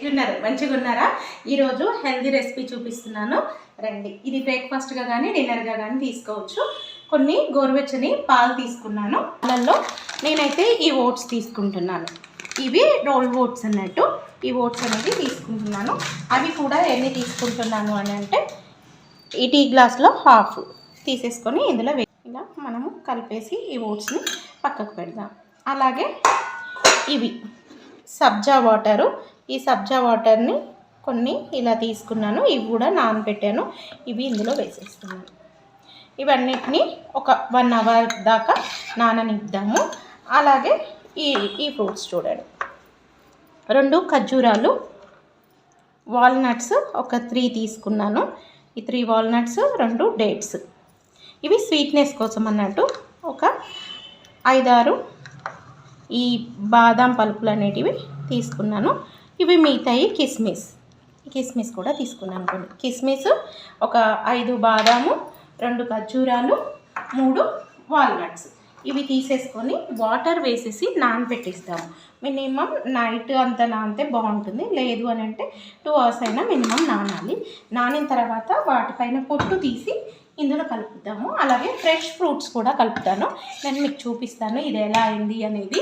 ఉన్నారు. మంచిగా ఉన్నారా? ఈరోజు హెల్దీ రెసిపీ చూపిస్తున్నాను. రండి. ఇది బ్రేక్ఫాస్ట్గా కానీ డిన్నర్గా కానీ తీసుకోవచ్చు. కొన్ని గోరువెచ్చని పాలు తీసుకున్నాను. పాలల్లో నేనైతే ఈ ఓట్స్ తీసుకుంటున్నాను. ఇవి రోల్ ఓట్స్ అన్నట్టు. ఈ ఓట్స్ అనేది తీసుకుంటున్నాను. అవి కూడా ఎన్ని తీసుకుంటున్నాను అని అంటే ఈ టీ గ్లాస్లో హాఫ్ తీసేసుకొని ఇందులో ఇలా మనము కలిపేసి ఈ ఓట్స్ని పక్కకు పెడదాం. అలాగే ఇవి సబ్జా వాటరు ఈ సబ్జా వాటర్ని కొన్ని ఇలా తీసుకున్నాను. ఇవి కూడా నానబెట్టాను. ఇవి ఇందులో వేసేస్తున్నాను. ఇవన్నిటిని ఒక వన్ అవర్ దాకా నాననిద్దాము. అలాగే ఈ ఈ ఫ్రూట్స్ చూడండి. రెండు ఖర్జూరాలు వాల్నట్స్ ఒక త్రీ తీసుకున్నాను. ఈ త్రీ వాల్నట్స్ రెండు డేట్స్. ఇవి స్వీట్నెస్ కోసం అన్నట్టు ఒక ఐదారు ఈ బాదాం పలుకులు అనేటివి తీసుకున్నాను. ఇవి మిగతాయి కిస్మిస్. కిస్మిస్ కూడా తీసుకున్నాను అనుకోండి కిస్మిస్ ఒక ఐదు బాదాము రెండు ఖర్జూరాలు మూడు వాల్నట్స్. ఇవి తీసేసుకొని వాటర్ వేసేసి నానబెట్టిస్తాము మినిమం నైట్ అంతా నానితే బాగుంటుంది. లేదు అని అంటే టూ అవర్స్ అయినా మినిమం నానాలి. నానిన తర్వాత వాటిపైన పొట్టు తీసి ఇందులో కలుపుతాము. అలాగే ఫ్రెష్ ఫ్రూట్స్ కూడా కలుపుతాను. నేను మీకు చూపిస్తాను ఇది ఎలా అయింది అనేది.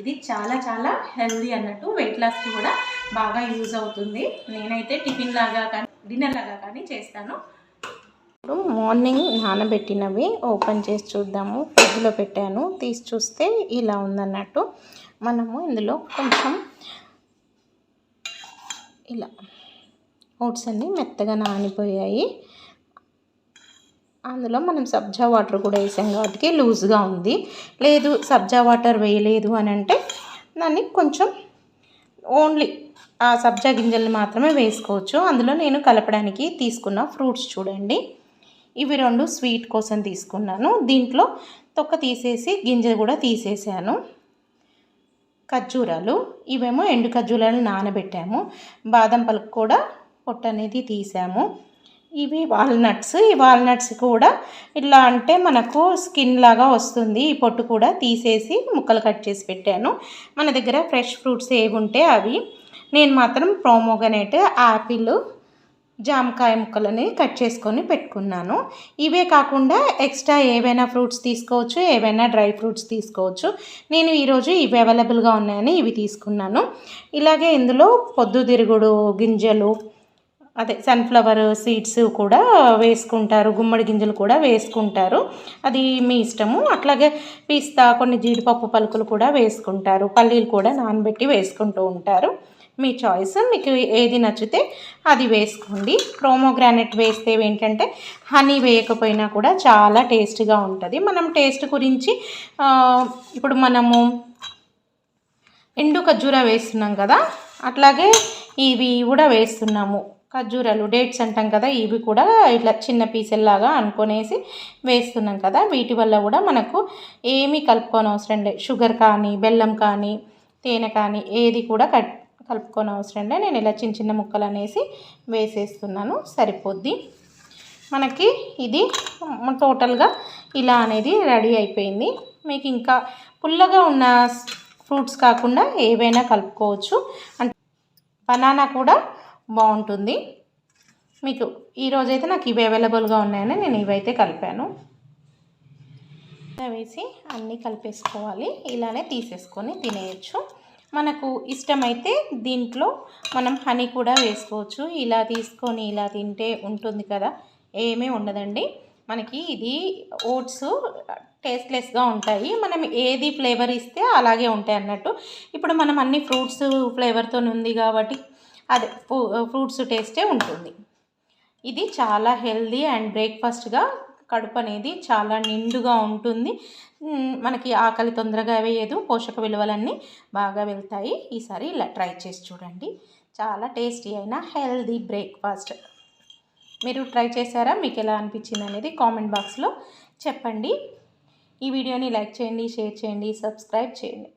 ఇది చాలా చాలా హెల్దీ అన్నట్టు వెయిట్ లాస్కి కూడా బాగా యూజ్ అవుతుంది. నేనైతే టిఫిన్ లాగా కానీ డిన్నర్ లాగా కానీ చేస్తాను. ఇప్పుడు మార్నింగ్ నానబెట్టినవి ఓపెన్ చేసి చూద్దాము. ఫ్రిడ్జ్లో పెట్టాను. తీసి చూస్తే ఇలా ఉందన్నట్టు. మనము ఇందులో కొంచెం ఇలా ఓట్స్ అన్నీ మెత్తగా నానిపోయాయి. అందులో మనం సబ్జా వాటర్ కూడా వేసాం కాబట్టి లూజ్గా ఉంది. లేదు సబ్జా వాటర్ వేయలేదు అని అంటే దాన్ని కొంచెం ఓన్లీ ఆ సబ్జా గింజల్ని మాత్రమే వేసుకోవచ్చు. అందులో నేను కలపడానికి తీసుకున్న ఫ్రూట్స్ చూడండి. ఇవి రెండు స్వీట్ కోసం తీసుకున్నాను. దీంట్లో తొక్క తీసేసి గింజ కూడా తీసేసాను. ఖర్జూరాలు. ఇవేమో ఎండు ఖర్జూరాలు నానబెట్టాము. బాదం పలుకు కూడా పొట్టు అనేది తీసాము. ఇవి వాల్నట్స్. ఈ వాల్నట్స్ కూడా ఇట్లా అంటే మనకు స్కిన్ లాగా వస్తుంది. ఈ పొట్టు కూడా తీసేసి ముక్కలు కట్ చేసి పెట్టాను. మన దగ్గర ఫ్రెష్ ఫ్రూట్స్ ఏవి ఉంటే అవి. నేను మాత్రం ప్రోమోగనేట్ యాపిల్ జామకాయ ముక్కలని కట్ చేసుకొని పెట్టుకున్నాను. ఇవే కాకుండా ఎక్స్ట్రా ఏవైనా ఫ్రూట్స్ తీసుకోవచ్చు ఏవైనా డ్రై ఫ్రూట్స్ తీసుకోవచ్చు. నేను ఈరోజు ఇవి అవైలబుల్గా ఉన్నాయని ఇవి తీసుకున్నాను. ఇలాగే ఇందులో పొద్దుతిరుగుడు గింజలు అదే సన్ఫ్లవర్ సీడ్స్ కూడా వేసుకుంటారు గుమ్మడి గింజలు కూడా వేసుకుంటారు. అది మీ ఇష్టము. అట్లాగే పిస్తా కొన్ని జీడిపప్పు పలుకులు కూడా వేసుకుంటారు. పల్లీలు కూడా నానబెట్టి వేసుకుంటూ ఉంటారు. మీ చాయిస్ మీకు ఏది నచ్చితే అది వేసుకోండి. ప్రోమోగ్రానెట్ వేస్తే ఏంటంటే హనీ వేయకపోయినా కూడా చాలా టేస్ట్గా ఉంటుంది. మనం టేస్ట్ గురించి ఇప్పుడు మనము ఎండు ఖర్జూర వేస్తున్నాం కదా అట్లాగే ఇవి కూడా వేస్తున్నాము. ఖర్జూరాలు డేట్స్ అంటాం కదా ఇవి కూడా ఇట్లా చిన్న పీసెల్లాగా అనుకునేసి వేస్తున్నాం కదా. వీటి వల్ల కూడా మనకు ఏమీ కలుపుకోని అవసరం లేదు షుగర్ కానీ బెల్లం కానీ తేనె కానీ ఏది కూడా కట్ కలుపుకోని అవసరం లేదు నేను ఇలా చిన్న చిన్న ముక్కలు అనేసి వేసేస్తున్నాను. సరిపోద్ది. మనకి ఇది టోటల్గా ఇలా అనేది రెడీ అయిపోయింది. మీకు ఇంకా పుల్లగా ఉన్న ఫ్రూట్స్ కాకుండా ఏవైనా కలుపుకోవచ్చు. అంటే బనానా కూడా బాగుంటుంది. మీకు ఈరోజైతే నాకు ఇవి అవైలబుల్గా ఉన్నాయని నేను ఇవైతే కలిపాను. వేసి అన్నీ కలిపేసుకోవాలి. ఇలానే తీసేసుకొని తినేయచ్చు. మనకు ఇష్టమైతే దీంట్లో మనం హనీ కూడా వేసుకోవచ్చు. ఇలా తీసుకొని ఇలా తింటే ఉంటుంది కదా ఏమీ ఉండదండి. మనకి ఇది ఓట్స్ టేస్ట్లెస్గా ఉంటాయి. మనం ఏది ఫ్లేవర్ ఇస్తే అలాగే ఉంటాయి అన్నట్టు. ఇప్పుడు మనం అన్ని ఫ్రూట్స్ ఫ్లేవర్తో ఉంది కాబట్టి అదే ఫ్రూట్స్ టేస్టే ఉంటుంది. ఇది చాలా హెల్దీ అండ్ బ్రేక్ఫాస్ట్గా కడుపు అనేది చాలా నిండుగా ఉంటుంది. మనకి ఆకలి తొందరగా వేయదు పోషక విలువలన్నీ బాగా వెళ్తాయి. ఈసారి ఇలా ట్రై చేసి చూడండి. చాలా టేస్టీ అయిన హెల్దీ బ్రేక్ఫాస్ట్. మీరు ట్రై చేశారా? మీకు ఎలా అనిపించింది అనేది కామెంట్ బాక్స్లో చెప్పండి. ఈ వీడియోని లైక్ చేయండి షేర్ చేయండి సబ్స్క్రైబ్ చేయండి.